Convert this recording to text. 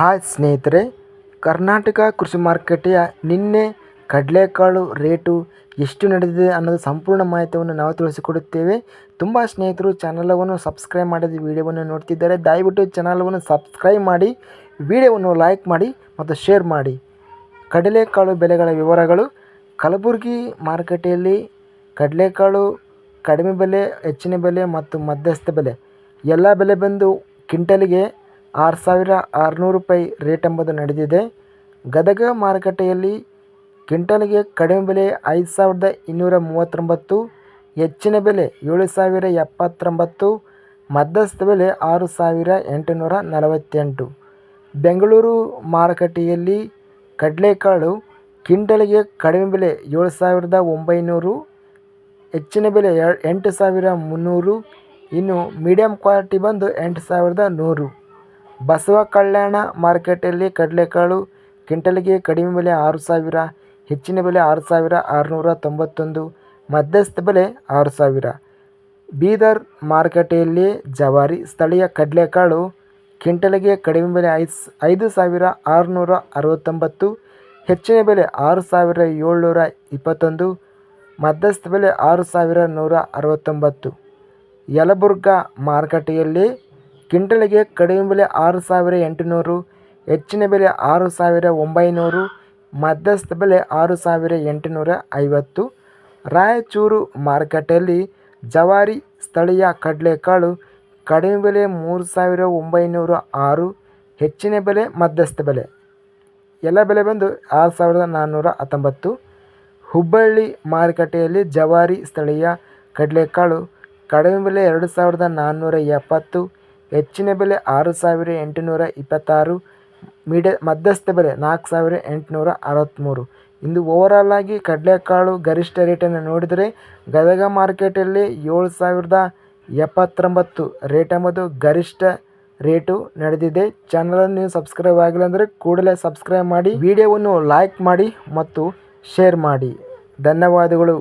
Hi ಸ್ನೇಹಿತರೆ, ಕರ್ನಾಟಕ ಕೃಷಿ ಮಾರುಕಟ್ಟೆಯ ನಿನ್ನೆ ಕಡಲೆಕಾಳು ರೇಟು ಎಷ್ಟು ನಡೆದಿದೆ ಅನ್ನೋದು ಸಂಪೂರ್ಣ ಮಾಹಿತಿಯನ್ನು ನಾವು ತಿಳಿಸಿಕೊಡುತ್ತೇವೆ. ತುಂಬ ಸ್ನೇಹಿತರು, ಚಾನಲವನ್ನು ಸಬ್ಸ್ಕ್ರೈಬ್ ಮಾಡಿದ ವಿಡಿಯೋವನ್ನು ನೋಡ್ತಿದ್ದಾರೆ ದಯವಿಟ್ಟು ಚಾನಲವನ್ನು ಸಬ್ಸ್ಕ್ರೈಬ್ ಮಾಡಿ, ವಿಡಿಯೋವನ್ನು ಲೈಕ್ ಮಾಡಿ ಮತ್ತು ಶೇರ್ ಮಾಡಿ. ಕಡಲೆಕಾಳು ಬೆಲೆಗಳ ವಿವರಗಳು. ಕಲಬುರಗಿ ಮಾರುಕಟ್ಟೆಯಲ್ಲಿ ಕಡಲೆಕಾಳು ಕಡಿಮೆ ಬೆಲೆ, ಹೆಚ್ಚಿನ ಬೆಲೆ ಮತ್ತು ಮಧ್ಯಸ್ಥ ಬೆಲೆ. ಎಲ್ಲ ಬೆಲೆ ಬಂದು ಕ್ವಿಂಟಲಿಗೆ ಆರು ಸಾವಿರ ಆರುನೂರು ರೂಪಾಯಿ ರೇಟ್ ಎಂಬುದು ನಡೆದಿದೆ. ಗದಗ ಮಾರುಕಟ್ಟೆಯಲ್ಲಿ ಕ್ವಿಂಟಲ್ಗೆ ಕಡಿಮೆ ಬೆಲೆ ಐದು ಸಾವಿರದ ಇನ್ನೂರ ಮೂವತ್ತೊಂಬತ್ತು, ಹೆಚ್ಚಿನ ಬೆಲೆ ಏಳು ಸಾವಿರ ಎಪ್ಪತ್ತೊಂಬತ್ತು ಮಧ್ಯಸ್ಥ ಬೆಲೆ ಆರು ಸಾವಿರ ಎಂಟುನೂರ ನಲವತ್ತೆಂಟು. ಬೆಂಗಳೂರು ಮಾರುಕಟ್ಟೆಯಲ್ಲಿ ಕಡಲೆಕಾಳು ಕ್ವಿಂಟಲ್ಗೆ ಕಡಿಮೆ ಬೆಲೆ ಏಳು ಸಾವಿರದ ಒಂಬೈನೂರು, ಹೆಚ್ಚಿನ ಬೆಲೆ ಎಂಟು ಸಾವಿರ ಮುನ್ನೂರು, ಇನ್ನು ಮೀಡಿಯಮ್ ಕ್ವಾಲಿಟಿ ಬಂದು ಎಂಟು ಸಾವಿರದ ನೂರು. ಬಸವ ಕಲ್ಯಾಣ ಮಾರ್ಕೆಟಲ್ಲಿ ಕಡಲೆಕಾಳು ಕ್ವಿಂಟಲಿಗೆ ಕಡಿಮೆ ಬೆಲೆ ಆರು ಸಾವಿರ, ಹೆಚ್ಚಿನ ಬೆಲೆ ಆರು ಸಾವಿರ ಆರುನೂರ ತೊಂಬತ್ತೊಂದು, ಮಧ್ಯಸ್ಥ ಬೆಲೆ ಆರು ಸಾವಿರ. ಬೀದರ್ ಮಾರುಕಟ್ಟೆಯಲ್ಲಿ ಜವಾರಿ ಸ್ಥಳೀಯ ಕಡಲೆಕಾಳು ಕ್ವಿಂಟಲಿಗೆ ಕಡಿಮೆ ಬೆಲೆ ಐದು ಐದು ಸಾವಿರ ಆರುನೂರ ಅರವತ್ತೊಂಬತ್ತು, ಹೆಚ್ಚಿನ ಬೆಲೆ ಆರು ಸಾವಿರ ಏಳ್ನೂರ ಇಪ್ಪತ್ತೊಂದು, ಮಧ್ಯಸ್ಥ ಬೆಲೆ ಆರು ಸಾವಿರ ನೂರ ಅರವತ್ತೊಂಬತ್ತು. ಯಲಬುರ್ಗಾ ಮಾರುಕಟ್ಟೆಯಲ್ಲಿ ಕ್ವಿಂಟಲಿಗೆ ಕಡಿಮೆ ಬೆಲೆ ಆರು ಸಾವಿರ ಎಂಟುನೂರು, ಹೆಚ್ಚಿನ ಬೆಲೆ ಆರು ಸಾವಿರ ಒಂಬೈನೂರು, ಮಧ್ಯಸ್ಥ ಬೆಲೆ ಆರು ಸಾವಿರ ಎಂಟುನೂರ ಐವತ್ತು. ರಾಯಚೂರು ಮಾರುಕಟ್ಟೆಯಲ್ಲಿ ಜವಾರಿ ಸ್ಥಳೀಯ ಕಡಲೆಕಾಳು ಕಡಿಮೆ ಬೆಲೆ ಮೂರು ಸಾವಿರ ಒಂಬೈನೂರ ಆರು, ಹೆಚ್ಚಿನ ಬೆಲೆ ಮಧ್ಯಸ್ಥ ಬೆಲೆ. ಎಲ್ಲ ಬೆಲೆ ಬಂದು ಆರು ಸಾವಿರದ ನಾನ್ನೂರ ಹತ್ತೊಂಬತ್ತು. ಹುಬ್ಬಳ್ಳಿ ಮಾರುಕಟ್ಟೆಯಲ್ಲಿ ಜವಾರಿ ಸ್ಥಳೀಯ ಕಡಲೆಕಾಳು ಕಡಿಮೆ ಬೆಲೆ ಎರಡು ಸಾವಿರದ ನಾನ್ನೂರ ಎಪ್ಪತ್ತು ಹೆಚ್ಚಿನ ಬೆಲೆ ಆರು ಸಾವಿರ ಎಂಟುನೂರ ಇಪ್ಪತ್ತಾರು, ಮಿಡ, ಮಧ್ಯಸ್ಥ ಬೆಲೆ ನಾಲ್ಕು ಸಾವಿರ ಎಂಟುನೂರ ಅರವತ್ತ್ಮೂರು ಇಂದು ಓವರಾಲ್ ಆಗಿ ಕಡಲೆಕಾಳು ಗರಿಷ್ಠ ರೇಟನ್ನು ನೋಡಿದರೆ ಗದಗ ಮಾರ್ಕೆಟಲ್ಲಿ ಏಳು ಸಾವಿರದ ಎಪ್ಪತ್ತೊಂಬತ್ತು ರೇಟ್ ಎಂಬುದು ಗರಿಷ್ಠ ರೇಟು ನಡೆದಿದೆ. ಚಾನಲನ್ನು ನೀವು ಸಬ್ಸ್ಕ್ರೈಬ್ ಆಗಿಲ್ಲ ಅಂದರೆ ಕೂಡಲೇ ಸಬ್ಸ್ಕ್ರೈಬ್ ಮಾಡಿ ವಿಡಿಯೋವನ್ನು ಲೈಕ್ ಮಾಡಿ ಮತ್ತು ಶೇರ್ ಮಾಡಿ. ಧನ್ಯವಾದಗಳು.